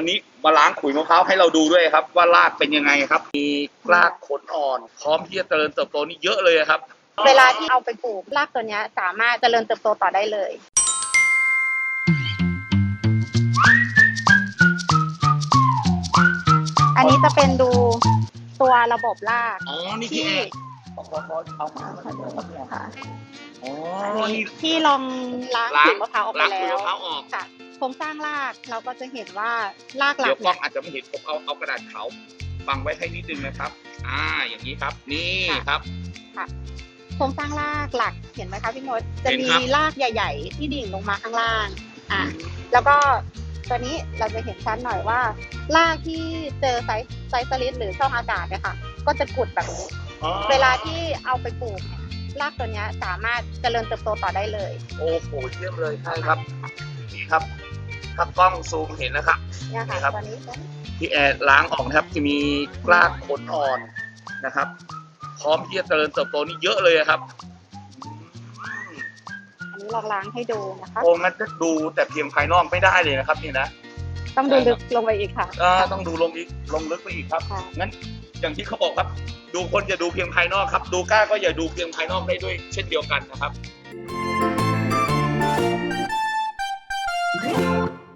วันนี้มาล้างขุยมะพร้าวให้เราดูด้วยครับ ว่ารากเป็นยังไงครับ มีรากขนอ่อน พร้อมที่จะเจริญเติบโตนี่เยอะเลยครับ เวลาที่เอาไปปลูกรากตัวเนี้ยสามารถเจริญเติบโตต่อได้เลย อันนี้จะเป็นดูตัวระบบรากอ๋อ นี่พี่ที่แอนขอขอขอเอามาให้หน่อยครับเนี่ยค่ะอ๋ออันนี้นี่ที่ลองล้างล้างขุยมะพร้าวออกไปล้างขุยแล้วมะพร้าวออก ค่ะ โครงสร้างรากเราก็จะเห็นว่ารากหลัเดี๋ยกวกล้เนี่อยงอาจจะไม่เห็นผมเอาเอากระดาษขาวฟังไว้ให้นิดนึงนะครับ อ่าอย่างนี้ครับ นี่ครับ โครงสร้างรากหลักเห็นไหมคะพี่มดจะเห็นมีครับ รากใหญ่ ๆ ที่ดิ่งลงมาข้างล่างอะแล้วก็ตัวนี้เราจะเห็นชัดหน่อยว่ารากที่เจอไซส์ไซส์สลิดหรือช่องอากาศเนี่ยค่ะ ก็จะกุดแบบนี้อ๋อเวลาที่เอาไปปลูกเนี่ยรากตัวเนี้ยสามารถเจริญเติบโตต่อได้เลย โอ้โหเยี่ยมเลยใช่ครับนี่ครับ ถ้ากล้องซูมเห็นนะครับ เนี่ยนี่ค่ะครับตัวนี้พี่แอร์ล้างออกนะครับจะมีรากขนอ่อนนะครับ พร้อมที่จะเจริญเติบโตนี่เยอะเลยครับอืมอันนี้ลองล้างให้ดูนะคะ โอ้งั้นจะดูแต่เพียงภายนอกไม่ได้เลยนะครับนี่นะต้องดูลึกลงไปอีกค่ะอ่าต้องดูลงอีกลงลึกไปอีกครับ ค่ะงั้นอย่างที่เขาบอกครับ ดูคนอย่าดูเพียงภายนอกครับ ดูกล้าก็อย่าดูเพียงภายนอกได้ด้วย เช่นเดียวกันนะครับ